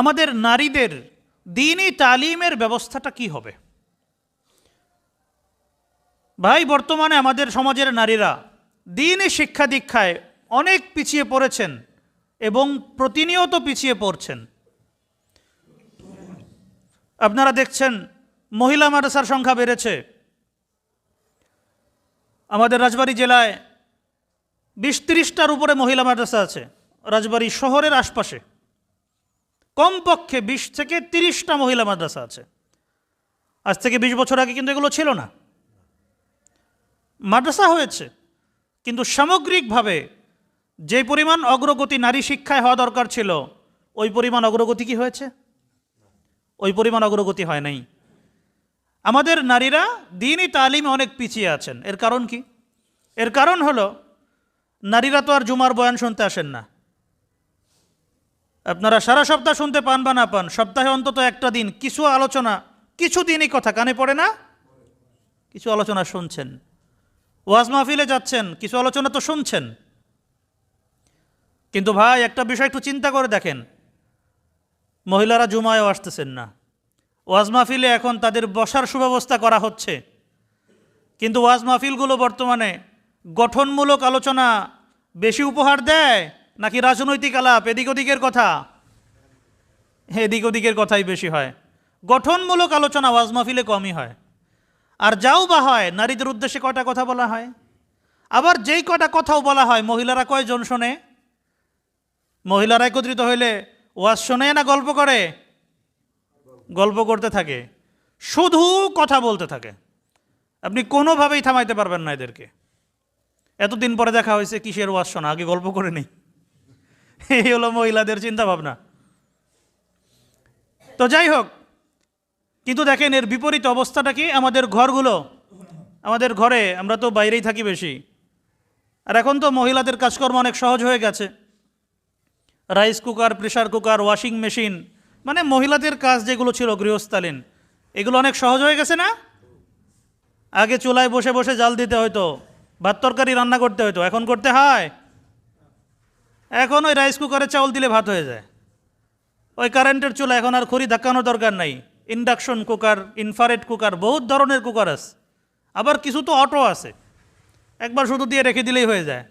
আমাদের নারীদের দিনই তালিমের ব্যবস্থাটা কি হবে? ভাই, বর্তমানে আমাদের সমাজের নারীরা দিনই শিক্ষা দীক্ষায় অনেক পিছিয়ে পড়েছেন এবং প্রতিনিয়ত পিছিয়ে পড়ছেন। আপনারা দেখছেন, মহিলা মাদ্রাসার সংখ্যা বেড়েছে। আমাদের রাজবাড়ী জেলায় বিশ তিরিশটার উপরে মহিলা মাদ্রাসা আছে। রাজবাড়ী শহরের আশপাশে। কমপক্ষে বিশ থেকে তিরিশটা মহিলা মাদ্রাসা আছে। আজ থেকে বিশ বছর আগে কিন্তু এগুলো ছিল না। মাদ্রাসা হয়েছে, কিন্তু সামগ্রিকভাবে যে পরিমাণ অগ্রগতি নারী শিক্ষায় হওয়া দরকার ছিল, ওই পরিমাণ অগ্রগতি কি হয়েছে? ওই পরিমাণ অগ্রগতি হয় নাই। আমাদের নারীরা দিনই তালিমে অনেক পিছিয়ে আছেন। এর কারণ কি? এর কারণ হলো, নারীরা তো আর জুমার বয়ান শুনতে আসেন না। আপনারা সারা সপ্তাহ শুনতে পান বা না পান, সপ্তাহে অন্তত একটা দিন, কিছু আলোচনা, কিছু দিনই কথা কানে পড়ে না? কিছু আলোচনা শুনছেন। ওয়াজ মাহফিলে যাচ্ছেন, কিছু আলোচনা তো শুনছেন। কিন্তু ভাই, একটা বিষয় একটু চিন্তা করে দেখেন। মহিলারা জুমায়ও আসতেছেন না। ওয়াজ মাহফিলে এখন তাদের বসার সুব্যবস্থা করা হচ্ছে। কিন্তু ওয়াজ মাহফিলগুলো বর্তমানে গঠনমূলক আলোচনা বেশি উপহার দেয় নাকি রাজনৈতিক আলাপ? এদিক ওদিকের কথা? এদিক ওদিকের কথাই বেশি হয়। গঠনমূলক আলোচনা ওয়াজ মাহফিলে কমই হয়। আর যাও বা হয়, নারীদের উদ্দেশ্যে কয়টা কথা বলা হয়? আবার যেই কটা কথাও বলা হয়, মহিলারা কয়জন শোনে? মহিলারা একত্রিত হইলে ওয়াজ শোনে না গল্প করে? গল্প করতে থাকে। শুধু কথা বলতে থাকে। আপনি কোনোভাবেই থামাইতে পারবেন না এদেরকে। এতদিন পরে দেখা হয়েছে কিসের ওয়াজ শোনা? আগে গল্প করে নেই। এই হলো মহিলাদের চিন্তা ভাবনা তো যাই হোক, কিন্তু দেখেন এর বিপরীত অবস্থাটা কি? আমাদের ঘরগুলো, আমাদের ঘরে আমরা তো বাইরেই থাকি বেশি। আর এখন তো মহিলাদের কাজকর্ম অনেক সহজ হয়ে গেছে। Rice cooker pressure cooker, washing machine মানে মহিলাদের কাজ যেগুলো ছিল গৃহস্থালীন, এগুলো অনেক সহজ হয়ে গেছে না? আগে চুলায় বসে বসে জাল দিতে হয়তো ভাত তরকারি রান্না করতে হয়তো এখন করতে হয়। এখন ওই রাইস কুকারে চাউল দিলে ভাত হয়ে যায়। ওই কারেন্টের চুলা এখন আর খড়ি ধাক্কানোর দরকার নাই। ইন্ডাকশন কুকার ইনফারেট কুকার বহুত ধরনের কুকার আছে। আবার কিছু তো অটো আছে। একবার শুধু দিয়ে রেখে দিলেই হয়ে যায়।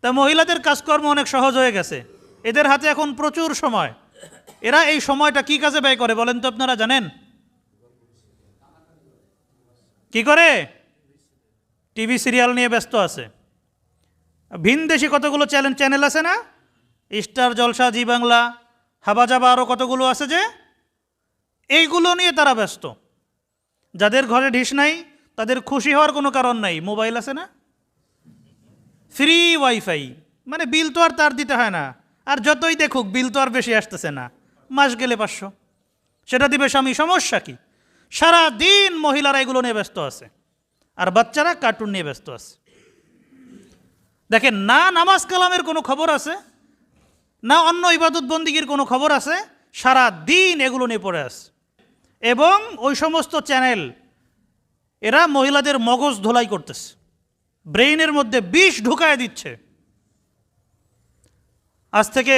তা মহিলাদের কাজকর্ম অনেক সহজ হয়ে গেছে। এদের হাতে এখন প্রচুর সময়। এরা এই সময়টা কি কাজে ব্যয় করে বলেন তো আপনারা জানেন? কি করে? টিভি সিরিয়াল নিয়ে ব্যস্ত আছে। ভিনদেশি কতগুলো চ্যানেল চ্যানেল আছে না? স্টার, জলসা, জি বাংলা হাবাজাবা আরও কতগুলো আছে যে? এইগুলো নিয়ে তারা ব্যস্ত। যাদের ঘরে ঢিস নাই, তাদের খুশি হওয়ার কোনো কারণ নাই। মোবাইল আছে না? Free wifi. মানে বিল তো আর তার দিতে হয় না। আর যতই দেখুক, বিল তো আর বেশি আসতেছে না। মাস গেলে পাঁচশো। সেটা দিবে স্বামী, সমস্যা কি? সারা দিন মহিলারা এগুলো নিয়ে ব্যস্ত আছে। আর বাচ্চারা কার্টুন নিয়ে ব্যস্ত আছে। দেখেন, না নামাজ কালামের কোনো খবর আছে, না অন্য ইবাদত বন্দিগির কোনো খবর আছে, সারা দিন এগুলো নিয়ে পড়ে আছে। এবং ওই সমস্ত চ্যানেল, এরা মহিলাদের মগজ ধোলাই করতেছে, ব্রেইনের মধ্যে বিষ ঢুকায় দিচ্ছে। আজ থেকে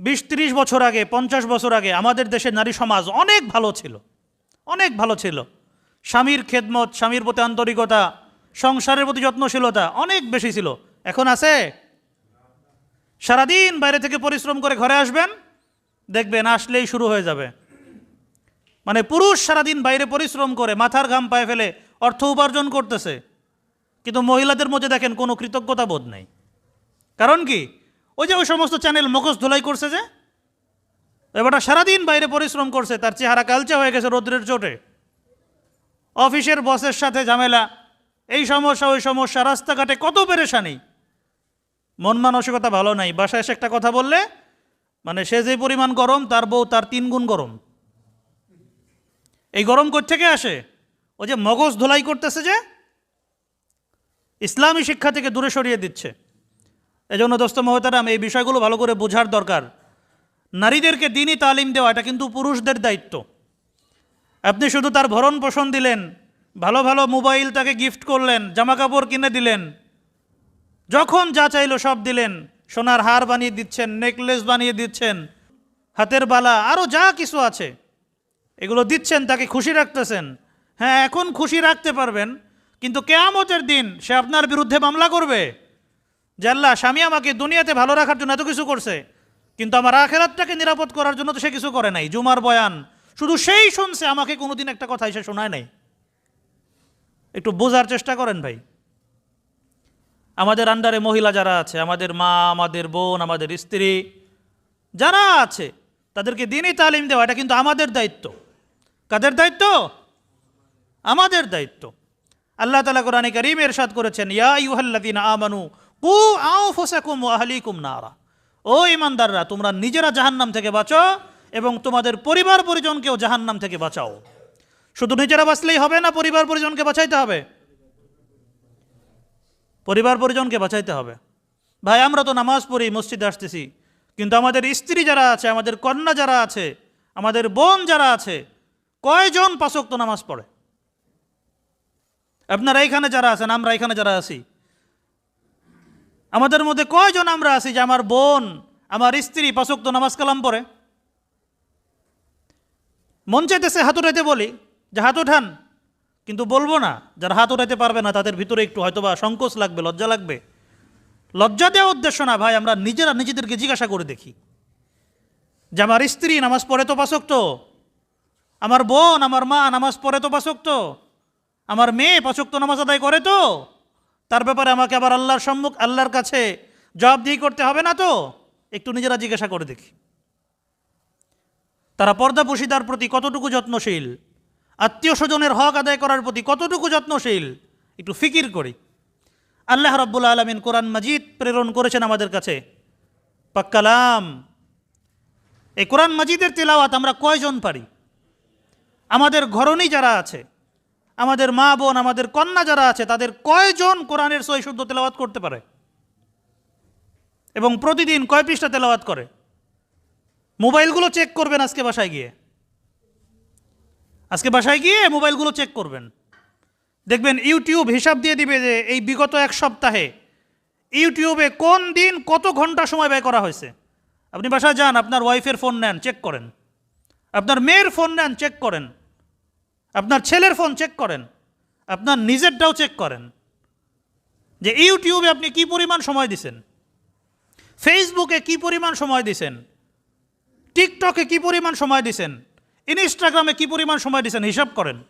বিশ ত্রিশ বছর আগে, পঞ্চাশ বছর আগে আমাদের দেশের নারী সমাজ অনেক ভালো ছিল, অনেক ভালো ছিল। স্বামীর খেদমত, স্বামীর প্রতি আন্তরিকতা, সংসারের প্রতি যত্নশীলতা অনেক বেশি ছিল। এখন আছে? সারাদিন বাইরে থেকে পরিশ্রম করে ঘরে আসবেন, দেখবেন আসলেই শুরু হয়ে যাবে। মানে পুরুষ সারাদিন বাইরে পরিশ্রম করে মাথার ঘাম পায়ে ফেলে অর্থ উপার্জন করতেছে, কিন্তু মহিলাদের মধ্যে দেখেন কোনো কৃতজ্ঞতা বোধ নাই। কারণ কি? ওই যে ওই সমস্ত চ্যানেল মুখোশ ধুলাই করছে যে, এবারটা সারাদিন বাইরে পরিশ্রম করছে, তার চেহারা কালচে হয়ে গেছে রৌদ্রের চোটে। অফিসের বসের সাথে ঝামেলা, এই সমস্যা, ওই সমস্যা, রাস্তাঘাটে কত পেরেশানি। মন মানসিকতা ভালো নাই, বাসায় এসে একটা কথা বললে মানে সে যে পরিমাণ গরম, তার বউ তার তিন গুণ গরম। এই গরম থেকে আসে? ও যে মগজ ধোলাই করতেছে যে, ইসলামী শিক্ষা থেকে দূরে সরিয়ে দিচ্ছে। এজন্য দোস্ত মহতারাম, এই বিষয়গুলো ভালো করে বোঝার দরকার। নারীদেরকে দিনই তালিম দেওয়া, এটা কিন্তু পুরুষদের দায়িত্ব। আপনি শুধু তার ভরণ পোষণ দিলেন, ভালো ভালো মোবাইল তাকে গিফট করলেন জামা কাপড় কিনে দিলেন যখন যা চাইলো সব দিলেন, সোনার হার বানিয়ে দিচ্ছেন, নেকলেস বানিয়ে দিচ্ছেন, হাতের বালা আরও যা কিছু আছে, এগুলো দিচ্ছেন, তাকে খুশি রাখতেছেন। হ্যাঁ এখন খুশি রাখতে পারবেন, কিন্তু কেয়ামতের দিন সে আপনার বিরুদ্ধে মামলা করবে। আল্লাহ, স্বামী আমাকে দুনিয়াতে ভালো রাখার জন্য এত কিছু করছে, কিন্তু আমার আখেরাতটাকে নিরাপদ করার জন্য তো সে কিছু করে নাই। জুমার বয়ান, শুধু সেই শুনছে, আমাকে কোনোদিন একটা কথা এসে শোনায় নাই। একটু বোঝার চেষ্টা করেন ভাই। আমাদের আন্ডারে মহিলা যারা আছে, আমাদের মা, আমাদের বোন, আমাদের স্ত্রী, যারা আছে, তাদেরকে দিনই তালিম দেওয়া, এটা কিন্তু আমাদের দায়িত্ব। কাদের দায়িত্ব? আমাদের দায়িত্ব। আল্লাহ তালা কোরআনে করিম এরশাদ করেছেন, ইয়া ইউহাল্লাদিন আমানু কু আও ফোসাকুম আহলিকুম নারা। ও ইমানদাররা তোমরা নিজেরা জাহান্নাম থেকে বাঁচো এবং তোমাদের পরিবার পরিজনকেও জাহান্নাম থেকে বাঁচাও। শুধু নিজেরা বাঁচলেই হবে না, পরিবার পরিজনকে বাঁচাইতে হবে। পরিবার পরিজনকে বাঁচাইতে হবে। ভাই, আমরা তো নামাজ পড়ি, মসজিদে আসতেছি। কিন্তু আমাদের স্ত্রী যারা আছে, আমাদের কন্যা যারা আছে, আমাদের বোন যারা আছে, কয়জন পাশক্ত নামাজ পড়ে? আপনারা এইখানে যারা আছেন, আমরা এখানে যারা আছি, আমাদের মধ্যে কয়জন আমরা আছি যে আমার বোন, আমার স্ত্রী পাশক্ত নামাজ কালাম পড়ে? মন চাইতেছে হাত উঠাইতে বলি, যে হাত উঠান। কিন্তু বলব না, যারা হাত উঠাইতে পারবে না, তাদের ভিতরে একটু হয়তোবা সংকোচ লাগবে, লজ্জা লাগবে। লজ্জা দেওয়া উদ্দেশ্য না ভাই, আমরা নিজেরা নিজেদেরকে জিজ্ঞাসা করে দেখি। যে আমার স্ত্রী নামাজ পড়ে তো পাশক্ত, আমার বোন, আমার মা নামাজ পড়ে তো পাশক্ত, আমার মেয়ে পাশক্ত নামাজ আদায় করে তো, তার ব্যাপারে আমাকে আবার আল্লাহর সম্মুখ, আল্লাহর কাছে জবাবদিহি করতে হবে না তো? একটু নিজেরা জিজ্ঞাসা করে দেখি। তারা পর্দা পুশিদার প্রতি কতটুকু যত্নশীল? আত্মীয় স্বজনের হক আদায় করার প্রতি কতটুকু যত্নশীল? একটু ফিকির করি। আল্লাহ রব্বুল আলমিন কোরআন মাজিদ প্রেরণ করেছেন আমাদের কাছে। পাক্কালাম এই কোরআন মাজিদের তেলাওয়াত আমরা কয়জন পারি? আমাদের ঘরণী যারা আছে, আমাদের মা বোন, আমাদের কন্যা যারা আছে, তাদের কয়জন কোরআনের সই শুদ্ধ তেলাওয়াত করতে পারে? এবং প্রতিদিন কয় পৃষ্ঠা তেলাওয়াত করে? মোবাইলগুলো চেক করবেন আজকে বাসায় গিয়ে। আজকে বাসায় গিয়ে মোবাইলগুলো চেক করবেন। দেখবেন ইউটিউব হিসাব দিয়ে দিবে যে এই বিগত এক সপ্তাহে ইউটিউবে কোন দিন কত ঘণ্টা সময় ব্যয় করা হয়েছে। আপনি বাসায় যান, আপনার ওয়াইফের ফোন নেন চেক করেন। আপনার মেয়ের ফোন নেন চেক করেন। আপনার ছেলের ফোন চেক করেন। আপনার নিজেরটাও চেক করেন। যে ইউটিউবে আপনি কি পরিমাণ সময় দিছেন? ফেসবুকে কি পরিমাণ সময় দিছেন? টিকটকে কি পরিমাণ সময় দিছেন? ইনস্টাগ্রামে কি পরিমাণ সময় দিছেন হিসাব করেন।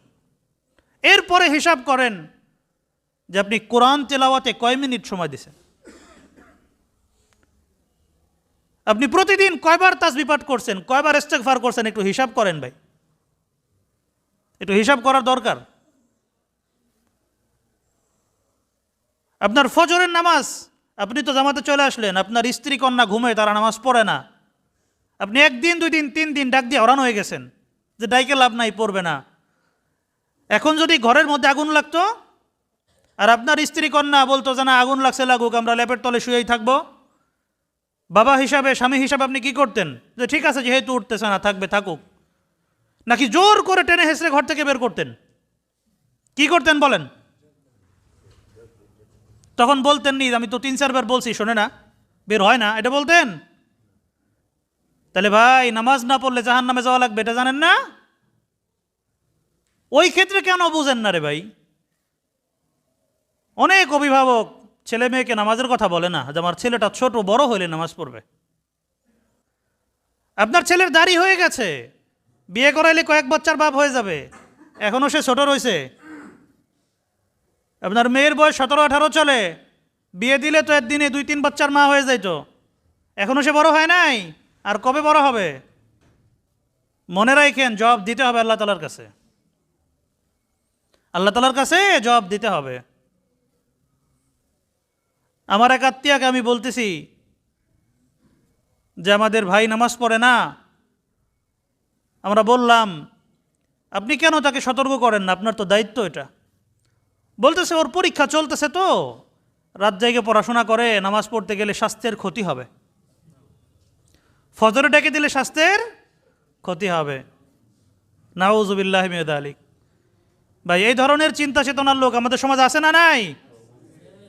এরপরে হিসাব করেন যে আপনি কোরআন তেলাওয়াতে কয় মিনিট সময় দিছেন আপনি প্রতিদিন কয়বার তাসবি পাঠ করছেন? কয়বার ইস্তেগফার করছেন? একটু হিসাব করেন ভাই। একটু হিসাব করার দরকার। আপনার ফজরের নামাজ, আপনি তো জামাতে চলে আসলেন, আপনার স্ত্রী কন্যা ঘুমে, তারা নামাজ পড়ে না। আপনি একদিন, দুই দিন, তিন দিন ডাক দিয়ে হরান হয়ে গেছেন। যে ডাইকে লাভ নাই, পড়বে না। এখন যদি ঘরের মধ্যে আগুন লাগতো, আর আপনার স্ত্রী কন্যা বলতো যে, না, আগুন লাগছে, লাগুক, আমরা ল্যাপের তলে শুয়েই থাকব। বাবা হিসাবে, স্বামী হিসাবে আপনি কি করতেন? যে, ঠিক আছে, যেহেতু উঠতেছে না, থাকবে, থাকুক। নাকি জোর করে টেনে হেসড়ে ঘর থেকে বের করতেন? কি করতেন বলেন? তখন বলতেন নি আমি তো তিন, চারবার বলছি, শোনে না, বের হয় না। এটা বলতেন? তাহলে ভাই, নামাজ না পড়লে জাহান নামে যাওয়া লাগবে, এটা জানেন না? ওই ক্ষেত্রে কেন বুঝেন না রে ভাই? অনেক অভিভাবক ছেলে মেয়েকে নামাজের কথা বলে না, যে আমার ছেলেটা ছোট, বড় হইলে নামাজ পড়বে। আপনার ছেলের দাড়ি হয়ে গেছে, বিয়ে করাইলে কয়েক বাচ্চার বাপ হয়ে যাবে এখনও সে ছোট রয়েছে আপনার মেয়ের বয়স সতেরো, আঠারো চলে, বিয়ে দিলে তো একদিনে দুই তিন বাচ্চার মা হয়ে যাইতো এখনও সে বড় হয় নাই? আর কবে বড় হবে? মনে রাখেন, জবাব দিতে হবে আল্লাহ তালার কাছে। আল্লাহ তালার কাছে জবাব দিতে হবে। আমার এক আত্মীয়াকে আমি বলতেছি যে, আমাদের ভাই নামাজ পড়ে না। আমরা বললাম, আপনি কেন তাকে সতর্ক করেন না? আপনার তো দায়িত্ব এটা। বলতেছে, ওর পরীক্ষা চলতেছে তো। রাত জায়গায় পড়াশোনা করে, নামাজ পড়তে গেলে স্বাস্থ্যের ক্ষতি হবে। ফজরে ডেকে দিলে স্বাস্থ্যের ক্ষতি হবে। নাউজুবিল্লাহ মেদ আলিক ভাই, এই ধরনের চিন্তা চেতনার লোক আমাদের সমাজ আছে না নাই?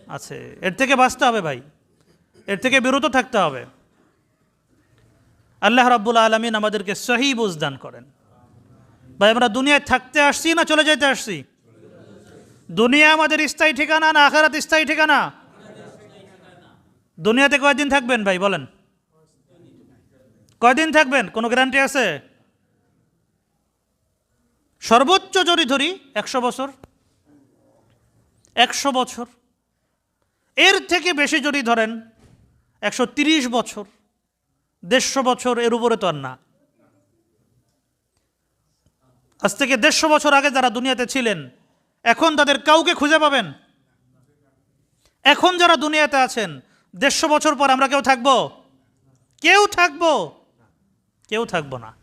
আছে। এর থেকে বাঁচতে হবে ভাই। এর থেকে বিরত থাকতে হবে। আল্লাহ রাব্বুল আলমিন আমাদেরকে সহি বুঝদান করেন। ভাই, আমরা দুনিয়ায় থাকতে আসছি না চলে যেতে আসছি? দুনিয়া আমাদের স্থায়ী ঠিকানা না আখারাত স্থায়ী ঠিকানা? দুনিয়াতে কয়েকদিন থাকবেন ভাই, বলেন? কয়দিন থাকবেন? কোনো গ্যারান্টি আছে? সর্বোচ্চ যদি ধরি, একশো বছর। একশো বছর। এর থেকে বেশি যদি ধরেন, একশো তিরিশ বছর, দেড়শো বছর, এর উপরে তো আর না। আজ থেকে দেড়শো বছর আগে যারা দুনিয়াতে ছিলেন, এখন তাদের কাউকে খুঁজে পাবেন? এখন যারা দুনিয়াতে আছেন, দেড়শো বছর পর আমরা কেউ থাকব? কেউ থাকব? কেউ থাকব না।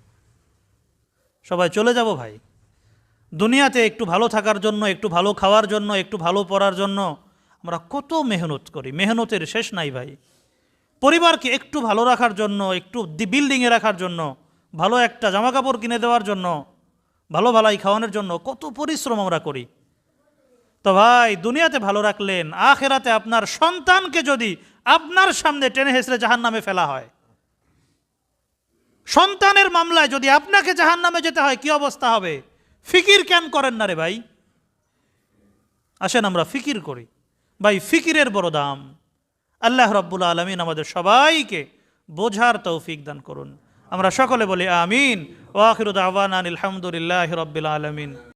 সবাই চলে যাব ভাই। দুনিয়াতে একটু ভালো থাকার জন্য, একটু ভালো খাওয়ার জন্য, একটু ভালো পড়ার জন্য আমরা কত মেহনত করি। মেহনতের শেষ নাই ভাই। পরিবারকে একটু ভালো রাখার জন্য, একটু বিল্ডিংয়ে রাখার জন্য, ভালো একটা জামা কাপড় কিনে দেওয়ার জন্য, ভালো ভালাই খাওয়ানোর জন্য কত পরিশ্রম আমরা করি। তো ভাই, দুনিয়াতে ভালো রাখলেন, আখেরাতে আপনার সন্তানকে যদি আপনার সামনে টেনে হেসড়ে জাহান নামে ফেলা হয়। সন্তানের মামলায় যদি আপনাকে জাহান নামে যেতে হয়, কি অবস্থা হবে? ফিকির কেন করেন না রে ভাই? আসেন আমরা ফিকির করি। ভাই, ফিকিরের বড় দাম। আল্লাহ রব্বুল আলমিন আমাদের সবাইকে বোঝার তৌফিক দান করুন। আমরা সকলে বলি আমিন। ওয়াকিরুদ আওয়ান আলহামদুলিল্লাহ রব্বুল আলমিন।